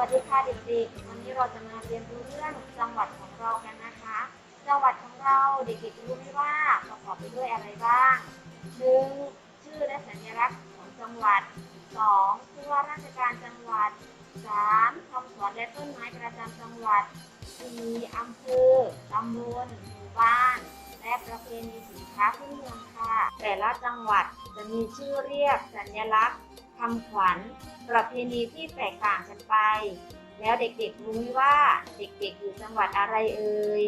วัสดีค่ะเด็กๆ วันนี้เราจะมาเรียนรู้เรื่องจังหวัดของเรากันนะคะ จังหวัดของเราเด็กๆรู้ไหมว่าประกอบไปด้วยอะไรบ้างหนึ่งชื่อและสัญลักษณ์ของจังหวัดสองผู้ว่าราชการจังหวัดสามคำสอนและต้นไม้ประจำจังหวัดสี่อำเภอตำบลหมู่บ้าน และประเพณีสินค้าพื้นเมืองค่ะ แต่ละจังหวัดจะมีชื่อเรียกสัญลักษณ์ คำขวัญ ประเพณีที่แตกต่างกันไป แล้วเด็กๆรู้ไหมว่าเด็กๆอยู่จังหวัดอะไรเอ่ย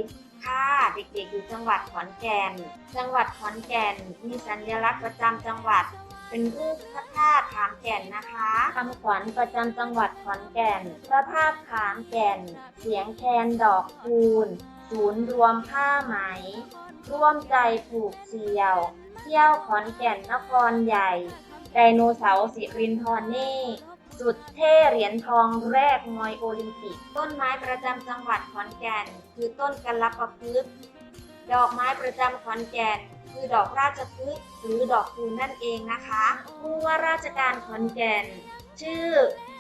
ค่ะเด็กๆอยู่จังหวัดขอนแก่น จังหวัดขอนแก่น มีสัญลักษณ์ประจำจังหวัด เป็นรูปพระธาตุขามแก่นนะคะคำขวัญประจำจังหวัดขอนแก่น พระธาตุขามแก่น เสียงแคนดอกคูณศูนย์รวมผ้าไหม ร่วมใจผูกเสี่ยว เที่ยวขอนแก่นนครใหญ่ ไดโนเสาร์สิรินทรเน่สุดเท่เหรียญทองแรกมวยโอลิมปิก ต้นไม้ประจำจังหวัดขอนแก่น คือต้นกัลประพฤกดอกไม้ประจำขอนแก่น คือดอกราชพฤกษ์หรือดอกคูณนั่นเองนะคะผู้ว่าราชการขอนแก่น ชื่อ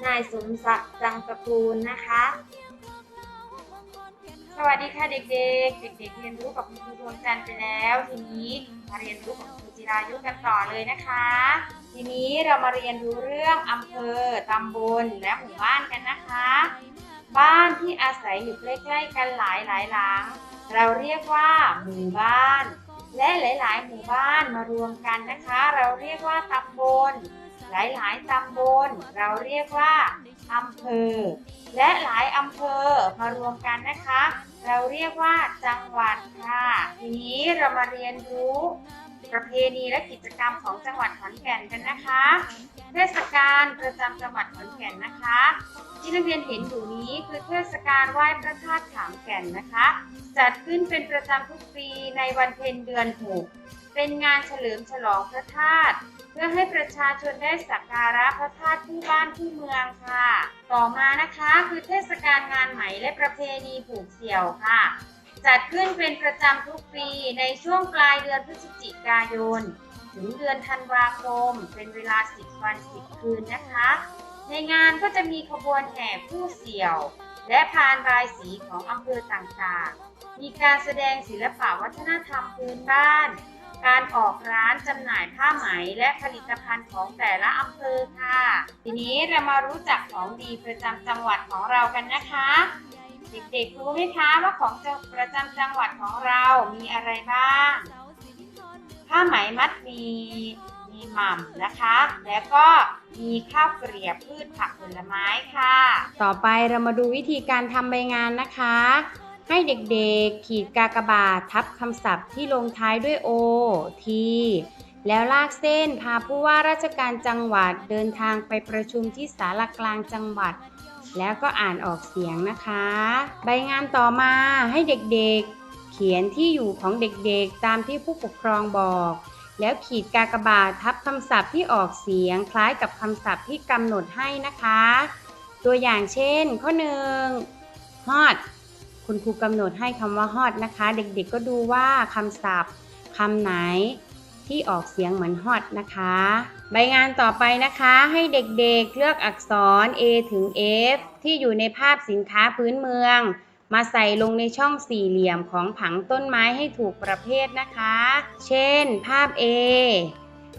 นายสมศักดิ์จังตระกูลนะคะ สวัสดีค่ะเด็กๆ เด็กๆเรียนรู้กับคุณครูดวงจันทร์ไปแล้ว ทีนี้มาเรียนรู้กับครูจิรายุกันต่อเลยนะคะ ทีนี้เรามาเรียนรู้เรื่องอำเภอตำบลและหมู่บ้านกันนะคะ บ้านที่อาศัยอยู่ใกล้ๆกันหลายหลายหลัง เราเรียกว่าหมู่บ้าน และหลาย ๆ หมู่บ้านมารวมกันนะคะ เราเรียกว่าตำบล หลายๆตำบลเราเรียกว่าอำเภอ และหลายอำเภอมารวมกันนะคะ เราเรียกว่าจังหวัดค่ะ ทีนี้เรามาเรียนรู้ประเพณีและกิจกรรมของจังหวัดขอนแก่นกันนะคะ เทศกาลประจำจังหวัดขอนแก่นนะคะ ที่นักเรียนเห็นอยู่นี้คือเทศกาลไหว้พระธาตุขามแก่นนะคะ จัดขึ้นเป็นประจำทุกปีในวันเพ็ญเดือนหกเป็นงานเฉลิมฉลองพระธาตุ พื่อให้ประชาชนได้สักการะพระธาตุคู่บ้านคู่เมืองค่ะ ต่อมานะคะคือเทศกาลงานไหมและประเพณีผูกเสี่ยวค่ะ จัดขึ้นเป็นประจำทุกปีในช่วงปลายเดือนพฤศจิกายน ถึงเดือนธันวาคม เป็นเวลา 10 วัน 10 คืนนะคะ ในงานก็จะมีขบวนแห่ผู้เสี่ยว และพานบายสีของอำเภอต่างๆ มีการแสดงศิลปะวัฒนธรรมพื้นบ้าน การออกร้านจำหน่ายผ้าไหมและผลิตภัณฑ์ของแต่ละอำเภอค่ะ ทีนี้เรามารู้จักของดีประจำจังหวัดของเรากันนะคะ เด็กๆรู้ไหมคะว่าของจังประจำจังหวัดของเรามีอะไรบ้าง ผ้าไหมมัดมีมีหม่ำนะคะ แล้วก็มีข้าวเกรียบพืชผักผลไม้ค่ะ ต่อไปเรามาดูวิธีการทำใบงานนะคะ ให้เด็กๆ ขีดกากบาททับคำศัพท์ที่ลงท้ายด้วยโอทีแล้วลากเส้นพาผู้ว่าราชการจังหวัดเดินทางไปประชุมที่ศาลากลางจังหวัด แล้วก็อ่านออกเสียงนะคะ ใบงานต่อมาให้เด็กๆ เขียนที่อยู่ของเด็กๆ ตามที่ผู้ปกครองบอก แล้วขีดกากบาททับคำศัพท์ที่ออกเสียงคล้ายกับคำศัพท์ที่กำหนดให้นะคะ ตัวอย่างเช่น ข้อหนึ่ง hot คุณครูกำหนดให้คำว่า hot นะคะ เด็กๆก็ดูว่าคำศัพท์คำไหนที่ออกเสียงเหมือน hot นะคะ ใบงานต่อไปนะคะให้เด็กๆเลือกอักษร A ถึง F ที่อยู่ในภาพสินค้าพื้นเมือง มาใส่ลงในช่องสี่เหลี่ยมของผังต้นไม้ให้ถูกประเภทนะคะ เช่น ภาพ A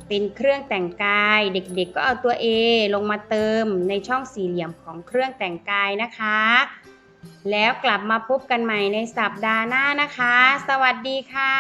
เป็นเครื่องแต่งกาย เด็กๆก็เอาตัว A ลงมาเติมในช่องสี่เหลี่ยมของเครื่องแต่งกายนะคะ แล้วกลับมาพบกันใหม่ในสัปดาห์หน้านะคะ สวัสดีค่ะ